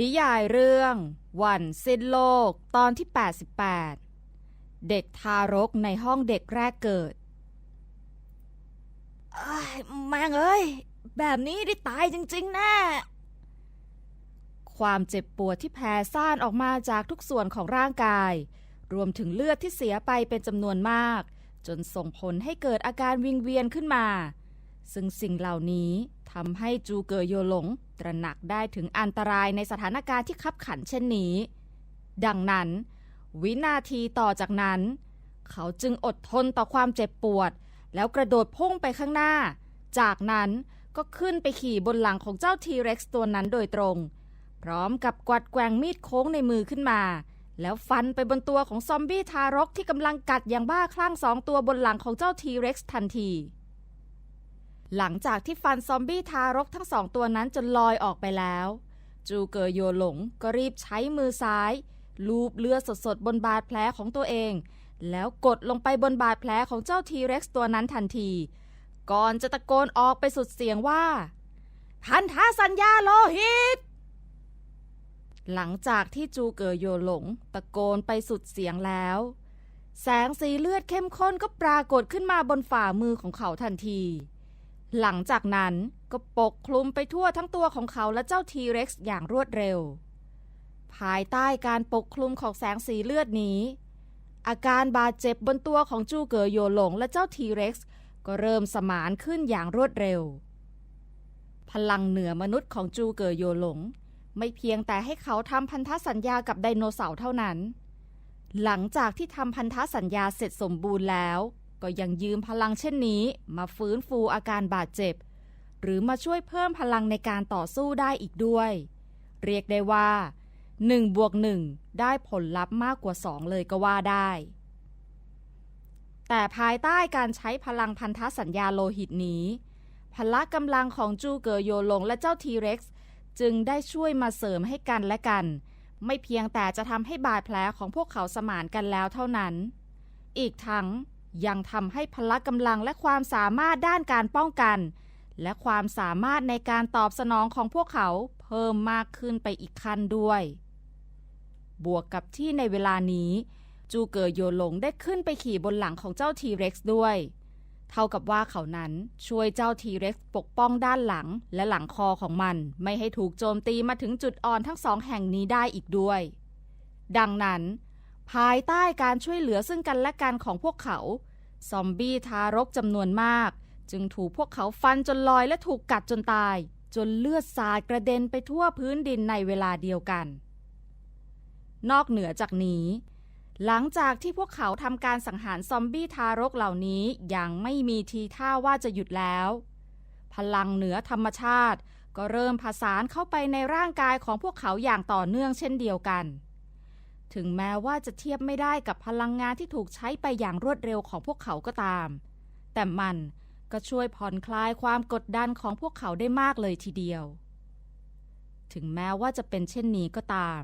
นิยายเรื่อง วันสิ้นโลกตอนที่ 88 เด็กทารกในห้องเด็กแรกเกิดเอ้ยแม่งเอ้ย แบบนี้ได้ตายจริงๆแน่ความเจ็บปวดที่แผ่ซ่านออกมาจากทุกส่วนของร่างกาย รวมถึงเลือดที่เสียไปเป็นจำนวนมาก จนส่งผลให้เกิดอาการวิงเวียนขึ้นมา ซึ่งสิ่งเหล่านี้ทำให้จูเกอโยหลง ตระหนักได้ถึงอันตรายในสถานการณ์ที่คับขันเช่นนี้ ดังนั้น วินาทีต่อจากนั้น เขาจึงอดทนต่อความเจ็บปวด แล้วกระโดดพุ่งไปข้างหน้า จากนั้นก็ขึ้นไปขี่บนหลังของเจ้าทีเร็กซ์ตัวนั้นโดยตรง พร้อมกับกวัดแกว่งมีดโค้งในมือขึ้นมา แล้วฟันไปบนตัวของซอมบี้ทารกที่กำลังกัดอย่างบ้าคลั่งสองตัวบนหลังของเจ้าทีเร็กซ์ทันที หลังจากที่ฟันซอมบี้ทารกทั้งสองตัวนั้นจนลอยออกไปแล้ว จูเกอโยหลงก็รีบใช้มือซ้าย ลูบเลือดสดๆบนบาดแผลของตัวเอง แล้วกดลงไปบนบาดแผลของเจ้าทีเร็กซ์ตัวนั้นทันที ก่อนจะตะโกนออกไปสุดเสียงว่า พันธสัญญาโลหิต หลังจากที่จูเกอโยหลง ตะโกนไปสุดเสียงแล้ว แสงสีเลือดเข้มข้นก็ปรากฏขึ้นมาบนฝ่ามือของเขาทันที หลังจากนั้นก็ปกคลุมไปทั่วทั้งตัวของเขาและเจ้าทีเร็กซ์อย่างรวดเร็ว ภายใต้การปกคลุมของแสงสีเลือดนี้ อาการบาดเจ็บบนตัวของจูเกอโยหลงและเจ้าทีเร็กซ์ก็เริ่มสมานขึ้นอย่างรวดเร็ว พลังเหนือมนุษย์ของจูเกอโยหลง ไม่เพียงแต่ให้เขาทำพันธสัญญากับไดโนเสาร์เท่านั้น หลังจากที่ทำพันธสัญญาเสร็จสมบูรณ์แล้ว ก็ยังยืมพลังเช่นนี้ มาฟื้นฟูอาการบาดเจ็บ หรือมาช่วยเพิ่มพลังในการต่อสู้ได้อีกด้วย เรียกได้ว่า1บวก1ได้ผลลัพธ์มากกว่า 2 เลยก็ว่าได้ แต่ภายใต้การใช้พลังพันธสัญญาโลหิตนี้ พละกำลังของจูเกอโยลงและเจ้าทีเร็กซ์จึงได้ช่วยมาเสริมให้กันและกัน ไม่เพียงแต่จะทำให้บาดแผลของพวกเขาสมานกันแล้วเท่านั้น อีกทั้ง ยังทำให้พละกำลังและความสามารถด้านการป้องกัน และความสามารถในการตอบสนองของพวกเขาเพิ่มมากขึ้นไปอีกขั้นด้วย บวกกับที่ในเวลานี้ จูเกอโยหลงได้ขึ้นไปขี่บนหลังของเจ้าทีเร็กซ์ด้วย เท่ากับว่าเขานั้นช่วยเจ้าทีเร็กซ์ปกป้องด้านหลังและหลังคอของมัน ไม่ให้ถูกโจมตีมาถึงจุดอ่อนทั้งสองแห่งนี้ได้อีกด้วย ดังนั้น ภายใต้การช่วยเหลือซึ่งกันและกันของพวกเขา ซอมบี้ทารกจำนวนมาก จึงถูกพวกเขาฟันจนลอยและถูกกัดจนตาย จนเลือดสาดกระเด็นไปทั่วพื้นดินในเวลาเดียวกัน นอกเหนือจากนี้ หลังจากที่พวกเขาทำการสังหารซอมบี้ทารกเหล่านี้อย่างไม่มีทีท่าว่าจะหยุดแล้ว พลังเหนือธรรมชาติ ก็เริ่มผสานเข้าไปในร่างกายของพวกเขาอย่างต่อเนื่องเช่นเดียวกัน ถึงแม้ว่าจะเทียบไม่ได้กับพลังงานที่ถูกใช้ไปอย่างรวดเร็วของพวกเขาก็ตาม แต่มันก็ช่วยผ่อนคลายความกดดันของพวกเขาได้มากเลยทีเดียว ถึงแม้ว่าจะเป็นเช่นนี้ก็ตาม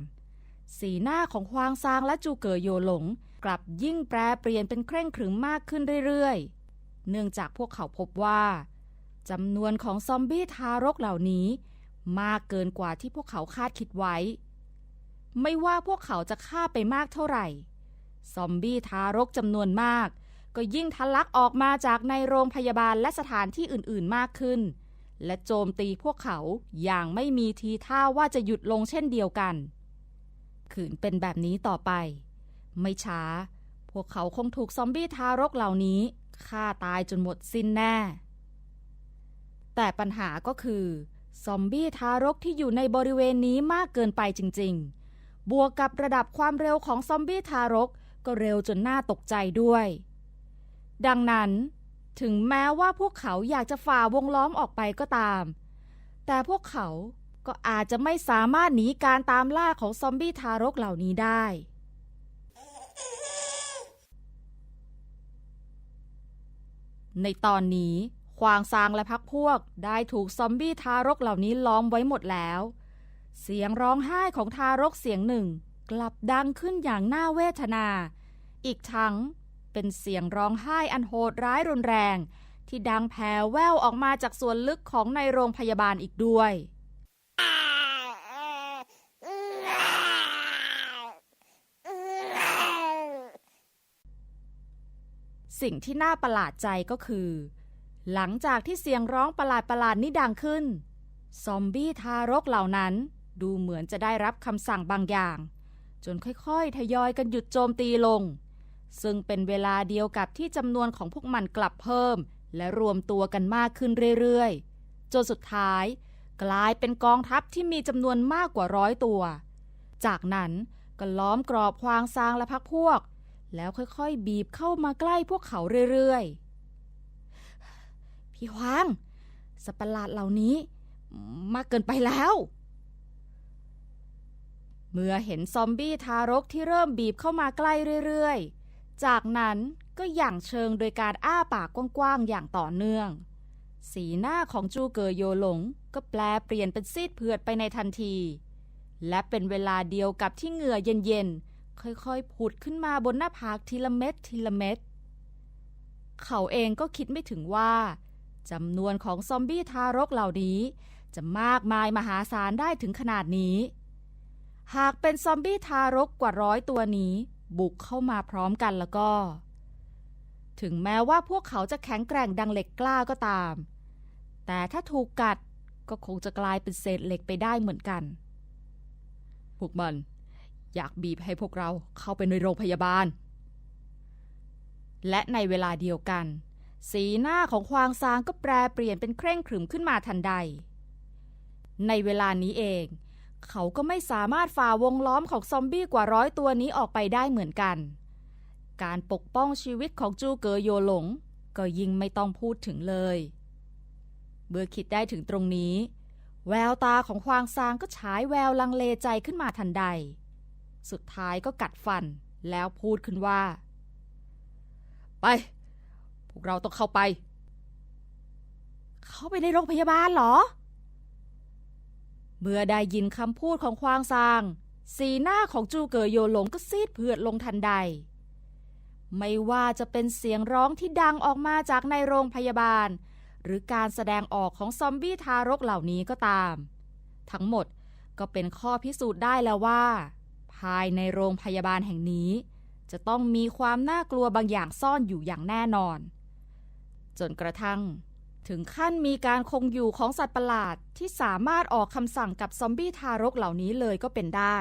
สีหน้าของฮวางซางและจูเกอโยหลงกลับยิ่งแปรเปลี่ยนเป็นเคร่งขรึมมากขึ้นเรื่อยๆ เนื่องจากพวกเขาพบว่าจำนวนของซอมบี้ทารกเหล่านี้ มากเกินกว่าที่พวกเขาคาดคิดไว้ ไม่ว่าพวกเขาจะฆ่าไปมากเท่าไหร่ ซอมบี้ทารกจำนวนมาก ก็ยิ่งทะลักออกมาจากในโรงพยาบาลและสถานที่อื่นๆมากขึ้น และโจมตีพวกเขาอย่างไม่มีทีท่าว่าจะหยุดลงเช่นเดียวกัน ขืนเป็นแบบนี้ต่อไป ไม่ช้า พวกเขาคงถูกซอมบี้ทารกเหล่านี้ฆ่าตายจนหมดสิ้นแน่ แต่ปัญหาก็คือ ซอมบี้ทารกที่อยู่ในบริเวณนี้มากเกินไปจริง ๆ บวกกับระดับความเร็วของซอมบี้ทารก ก็เร็วจนน่าตกใจด้วย ดังนั้น ถึงแม้ว่าพวกเขาอยากจะฝ่าวงล้อมออกไปก็ตาม แต่พวกเขาก็อาจจะไม่สามารถหนีการตามล่าของซอมบี้ทารกเหล่านี้ได้ ในตอนนี้ควางซางและพักพวกได้ถูกซอมบี้ทารกเหล่านี้ล้อมไว้หมดแล้ว เสียงร้องไห้ของทารกเสียงหนึ่ง กลับดังขึ้นอย่างน่าเวทนา อีกทั้งเป็นเสียงร้องไห้อันโหดร้ายรุนแรง ที่ดังแผ่แววออกมาจากส่วนลึกของในโรงพยาบาลอีกด้วยสิ่งที่น่าประหลาดใจก็คือ หลังจากที่เสียงร้องประหลาดประหลาดนี้ดังขึ้น ซอมบี้ทารกเหล่านั้น ดูเหมือนจะได้รับคำสั่งบางอย่าง จนค่อยๆ ทยอยกันหยุดโจมตีลง ซึ่งเป็นเวลาเดียวกับที่จำนวนของพวกมันกลับเพิ่ม และรวมตัวกันมากขึ้นเรื่อยๆ จนสุดท้าย กลายเป็นกองทัพที่มีจำนวนมากกว่าร้อยตัว จากนั้นก็ล้อมกรอบควางซางและพักพวก แล้วค่อยๆ บีบเข้ามาใกล้พวกเขาเรื่อยๆ พี่ฮวางสัตว์ประหลาดเหล่านี้ มากเกินไปแล้ว เมื่อเห็นซอมบี้ทารกที่เริ่มบีบเข้ามาใกล้เรื่อยๆ จากนั้นก็หยั่งเชิงโดยการอ้าปากกว้างๆ อย่างต่อเนื่อง สีหน้าของจูเกอโยหลง ก็แปลเปลี่ยนเป็นซีดเผือดไปในทันที และเป็นเวลาเดียวกับที่เหงื่อเย็นๆ ค่อยๆ ผุดขึ้นมาบนหน้าผากทีละเม็ดทีละเม็ด เขาเองก็คิดไม่ถึงว่าจำนวนของซอมบี้ทารกเหล่านี้ จะมากมายมหาศาลได้ถึงขนาดนี้ หากเป็นซอมบี้ทารกกว่าร้อยตัวนี้ บุกเข้ามาพร้อมกันแล้วก็ ถึงแม้ว่าพวกเขาจะแข็งแกร่งดังเหล็กกล้าก็ตาม แต่ถ้าถูกกัดก็คงจะกลายเป็นเศษเหล็กไปได้เหมือนกัน พวกมัน อยากบีบให้พวกเราเข้าไปในโรงพยาบาล และในเวลาเดียวกัน สีหน้าของควางซางก็แปรเปลี่ยนเป็นเคร่งขรึมขึ้นมาทันใด ในเวลานี้เอง เขาก็ไม่สามารถฝ่าวงล้อมของซอมบี้กว่าร้อยตัวนี้ออกไปได้เหมือนกัน การปกป้องชีวิตของจูเกอโยหลง ก็ยิ่งไม่ต้องพูดถึงเลย เมื่อคิดได้ถึงตรงนี้ แววตาของควางซางก็ฉายแววลังเลใจขึ้นมาทันใด สุดท้ายก็กัดฟันแล้วพูดขึ้นว่า ไป พวกเราต้องเข้าไป เข้าไปในโรงพยาบาลเหรอ เมื่อได้ยินคำพูดของควางซาง สีหน้าของจูเกอโยหลงก็ซีดเผือดลงทันใด ไม่ว่าจะเป็นเสียงร้องที่ดังออกมาจากในโรงพยาบาล หรือการแสดงออกของซอมบี้ทารกเหล่านี้ก็ตาม ทั้งหมดก็เป็นข้อพิสูจน์ได้แล้วว่า ภายในโรงพยาบาลแห่งนี้ จะต้องมีความน่ากลัวบางอย่างซ่อนอยู่อย่างแน่นอน จนกระทั่ง ถึงขั้นมีการคงอยู่ของสัตว์ประหลาดที่สามารถออกคำสั่งกับซอมบี้ทารกเหล่านี้เลยก็เป็นได้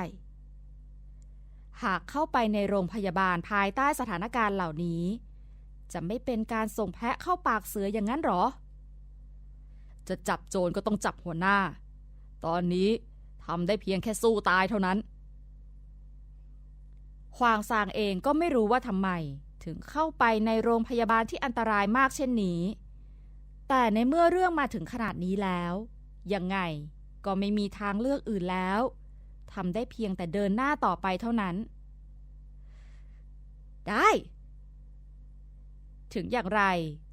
หากเข้าไปในโรงพยาบาลภายใต้สถานการณ์เหล่านี้ จะไม่เป็นการส่งแพะเข้าปากเสืออย่างนั้นหรอ จะจับโจรก็ต้องจับหัวหน้า ตอนนี้ทำได้เพียงแค่สู้ตายเท่านั้นควางซางเองก็ไม่รู้ว่าทำไม ถึงเข้าไปในโรงพยาบาลที่อันตรายมากเช่นนี้ แต่ในเมื่อเรื่องมาถึงขนาดนี้แล้ว ยังไงก็ไม่มีทางเลือกอื่นแล้วทำได้เพียงแต่เดินหน้าต่อไปเท่านั้น ได้ ถึงอย่างไร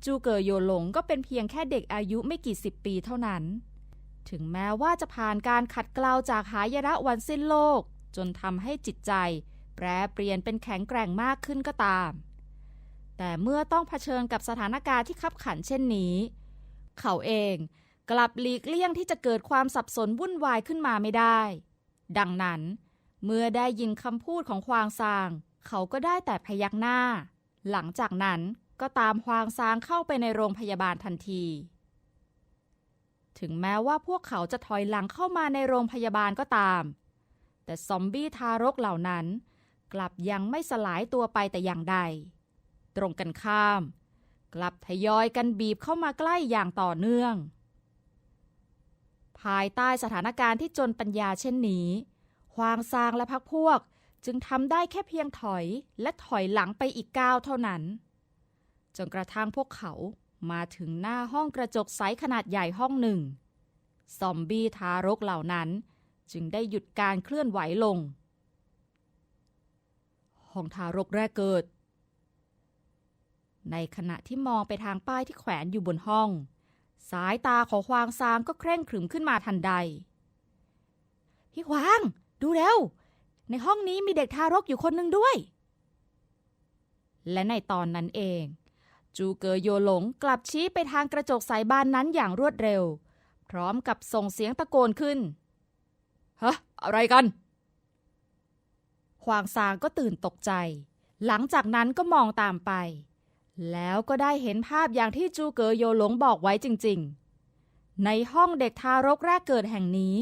จูเกอโยหลงก็เป็นเพียงแค่เด็กอายุไม่กี่สิบปีเท่านั้น ถึงแม้ว่าจะผ่านการขัดเกลาจากหายนะวันสิ้นโลก จนทำให้จิตใจ แปรเปลี่ยนเป็นแข็งแกร่งมากขึ้นก็ตาม แต่เมื่อต้องเผชิญกับสถานการณ์ที่ขับขันเช่นนี้ เขาเอง กลับหลีกเลี่ยงที่จะเกิดความสับสนวุ่นวายขึ้นมาไม่ได้ ดังนั้น เมื่อได้ยินคำพูดของควางซาง เขาก็ได้แต่พยักหน้า หลังจากนั้นก็ตามควางซางเข้าไปในโรงพยาบาลทันที ถึงแม้ว่าพวกเขาจะถอยหลังเข้ามาในโรงพยาบาลก็ตาม แต่ซอมบี้ทารกเหล่านั้น กลับยังไม่สลายตัวไปแต่อย่างใด ตรงกันข้าม กลับทยอยกันบีบเข้ามาใกล้อย่างต่อเนื่อง ภายใต้สถานการณ์ที่จนปัญญาเช่นนี้ควางซางและพักพวกจึงทำได้แค่เพียงถอยและถอยหลังไปอีกก้าวเท่านั้น จนกระทั่งพวกเขามาถึงหน้าห้องกระจกใสขนาดใหญ่ห้องหนึ่ง ซอมบี้ทารกเหล่านั้น จึงได้หยุดการเคลื่อนไหวลง ห้องทารกแรกเกิด ในขณะที่มองไปทางป้ายที่แขวนอยู่บนห้อง สายตาของควางซางก็เคร่งขรึมขึ้นมาทันใด พี่ควาง ดูเร็ว ในห้องนี้มีเด็กทารกอยู่คนหนึ่งด้วย และในตอนนั้นเอง จูเกอโยหลงกลับชี้ไปทางกระจกใสบานนั้นอย่างรวดเร็ว พร้อมกับส่งเสียงตะโกนขึ้นฮะอะไรกันควางซางก็ตื่นตกใจ หลังจากนั้นก็มองตามไป แล้วก็ได้เห็นภาพอย่างที่จูเกอโยหลงบอกไว้จริงๆ ในห้องเด็กทารกแรกเกิดแห่งนี้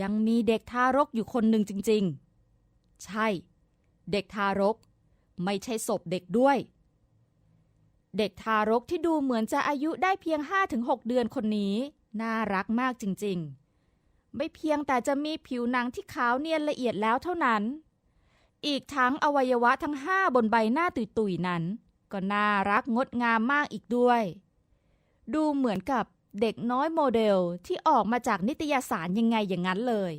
ยังมีเด็กทารกอยู่คนหนึ่งจริง ๆ ใช่ เด็กทารก ไม่ใช่ศพเด็กด้วย เด็กทารกที่ดูเหมือนจะอายุได้เพียง 5-6 เดือนคนนี้ น่ารักมากจริงๆ ไม่เพียงแต่จะมีผิวหนังที่ขาวเนียนละเอียดแล้วเท่านั้น อีกทั้งอวัยวะทั้งห้าบนใบหน้าตุยๆนั้น ก็น่ารักงดงามมากอีกด้วย ดูเหมือนกับเด็กน้อยโมเดลที่ออกมาจากนิตยสารยังไงอย่างนั้นเลย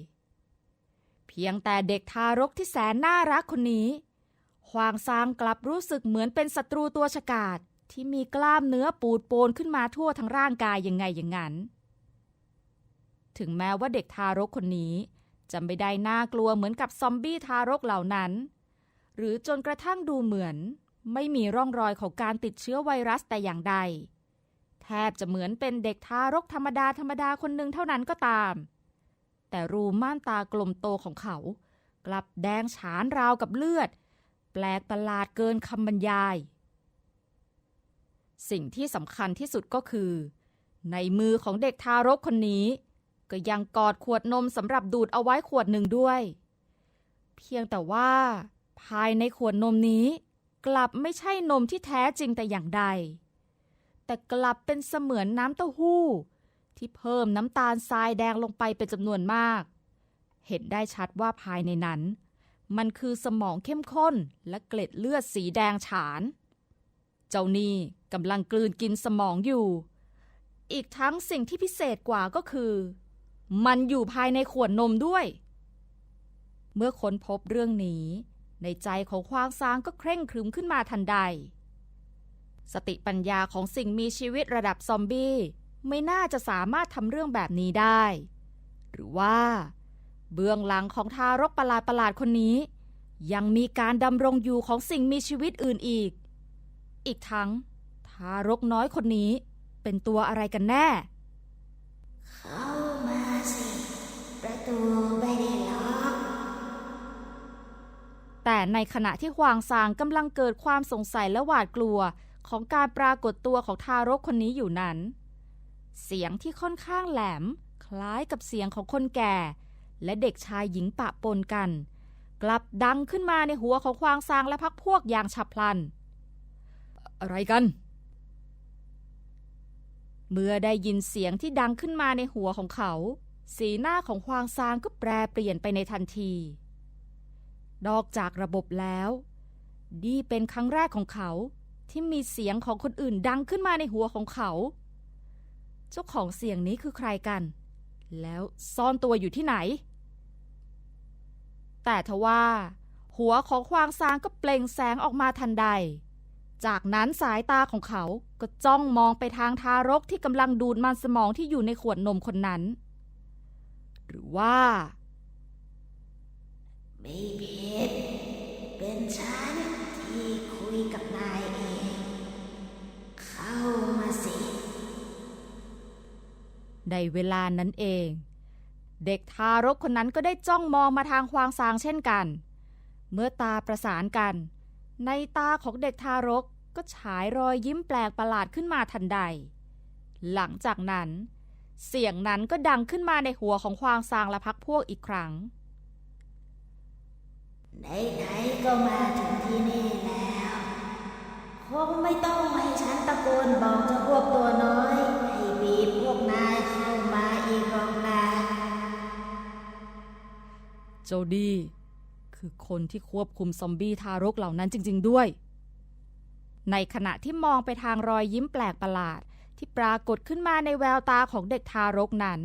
เพียงแต่เด็กทารกที่แสนน่ารักคนนี้ควางซางกลับรู้สึกเหมือนเป็นศัตรูตัวฉกาจที่มีกล้ามเนื้อปูดโปนขึ้นมาทั่วทั้งร่างกายยังไงอย่างนั้น ถึงแม้ว่าเด็กทารกคนนี้จะไม่ได้น่ากลัวเหมือนกับซอมบี้ทารกเหล่านั้น หรือจนกระทั่งดูเหมือน ไม่มีร่องรอยของการติดเชื้อไวรัสแต่อย่างใด แทบจะเหมือนเป็นเด็กทารกธรรมดาธรรมดาคนหนึ่งเท่านั้นก็ตาม แต่รูม่านตากลมโตของเขา กลับแดงฉานราวกับเลือด แปลกประหลาดเกินคำบรรยาย สิ่งที่สำคัญที่สุดก็คือ ในมือของเด็กทารกคนนี้ ก็ยังกอดขวดนมสำหรับดูดเอาไว้ขวดหนึ่งด้วย เพียงแต่ว่า ภายในขวดนมนี้ กลับไม่ใช่นมที่แท้จริงแต่อย่างใด แต่กลับเป็นเสมือนน้ำเต้าหู้ ที่เพิ่มน้ำตาลทรายแดงลงไปเป็นจำนวนมาก เห็นได้ชัดว่าภายในนั้น มันคือสมองเข้มข้นและเกล็ดเลือดสีแดงฉาน เจ้านี่กำลังกลืนกินสมองอยู่ อีกทั้งสิ่งที่พิเศษกว่าก็คือ มันอยู่ภายในขวดนมด้วย เมื่อค้นพบเรื่องนี้ ในใจของควางซางก็เคร่งครึมขึ้นมาทันใด สติปัญญาของสิ่งมีชีวิตระดับซอมบี้ไม่น่าจะสามารถทำเรื่องแบบนี้ได้ หรือว่า เบื้องหลังของทารกประหลาดประหลาดคนนี้ ยังมีการดำรงอยู่ของสิ่งมีชีวิตอื่นอีก อีกทั้ง ทารกน้อยคนนี้เป็นตัวอะไรกันแน่ ในขณะที่ฮวางซางกำลังเกิดความสงสัยและหวาดกลัวของการปรากฏตัวของทารกคนนี้อยู่นั้น เสียงที่ค่อนข้างแหลม คล้ายกับเสียงของคนแก่ และเด็กชายหญิงปะปนกัน กลับดังขึ้นมาในหัวของควางซางและพักพวกอย่างฉับพลัน อะไรกัน เมื่อได้ยินเสียงที่ดังขึ้นมาในหัวของเขา สีหน้าของควางซางก็แปรเปลี่ยนไปในทันที นอกจากระบบแล้ว นี่เป็นครั้งแรกของเขาที่มีเสียงของคนอื่นดังขึ้นมาในหัวของเขา เจ้าของเสียงนี้คือใครกัน แล้วซ่อนตัวอยู่ที่ไหน แต่ทว่า หัวของควางซางก็เปล่งแสงออกมาทันใด จากนั้นสายตาของเขาก็จ้องมองไปทางทารกที่กำลังดูดมันสมองที่อยู่ในขวดนมคนนั้น หรือว่า ไม่ผิดเป็นฉันที่คุยกับนายเอง เข้ามาสิ ในเวลานั้นเอง เด็กทารกคนนั้นก็ได้จ้องมองมาทางควางซางเช่นกัน เมื่อตาประสานกัน ในตาของเด็กทารกก็ฉายรอยยิ้มแปลกประหลาดขึ้นมาทันใด หลังจากนั้น เสียงนั้นก็ดังขึ้นมาในหัวของควางซางและพักพวกอีกครั้ง ไหนๆก็มาถึงที่นี่แล้ว คงไม่ต้องให้ฉันตะโกนบอกเจ้าพวกตัวน้อย ให้บีบพวกนายเข้ามาอีกหรอกนะโจดี้คือคนที่ควบคุมซอมบี้ทารกเหล่านั้นจริง ๆด้วย ในขณะที่มองไปทางรอยยิ้มแปลกประหลาดที่ปรากฏขึ้นมาในแววตาของเด็กทารกนั้น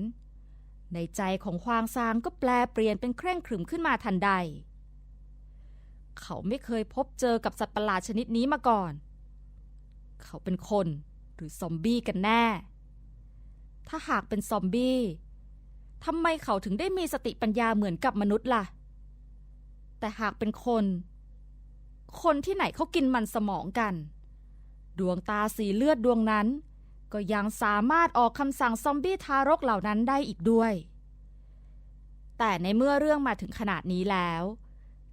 ในใจของควางซางก็แปลเปลี่ยนเป็นเคร่งขรึมขึ้นมาทันใด เขาไม่เคยพบเจอกับสัตว์ประหลาดชนิดนี้มาก่อน เขาเป็นคนหรือซอมบี้กันแน่ ถ้าหากเป็นซอมบี้ทำไมเขาถึงได้มีสติปัญญาเหมือนกับมนุษย์ล่ะ แต่หากเป็นคน คนที่ไหนเขากินมันสมองกัน ดวงตาสีเลือดดวงนั้น ก็ยังสามารถออกคำสั่งซอมบี้ทารกเหล่านั้นได้อีกด้วย แต่ในเมื่อเรื่องมาถึงขนาดนี้แล้ว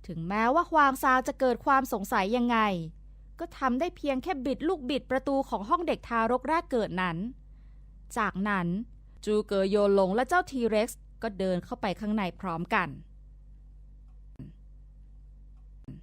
ถึงแม้ว่าควางซาจะเกิดความสงสัยยังไง ก็ทำได้เพียงแค่บิดลูกบิดประตูของห้องเด็กทารกแรกเกิดนั้น จากนั้นจูเกอโยนลงและเจ้าทีเร็กซ์ก็เดินเข้าไปข้างในพร้อมกัน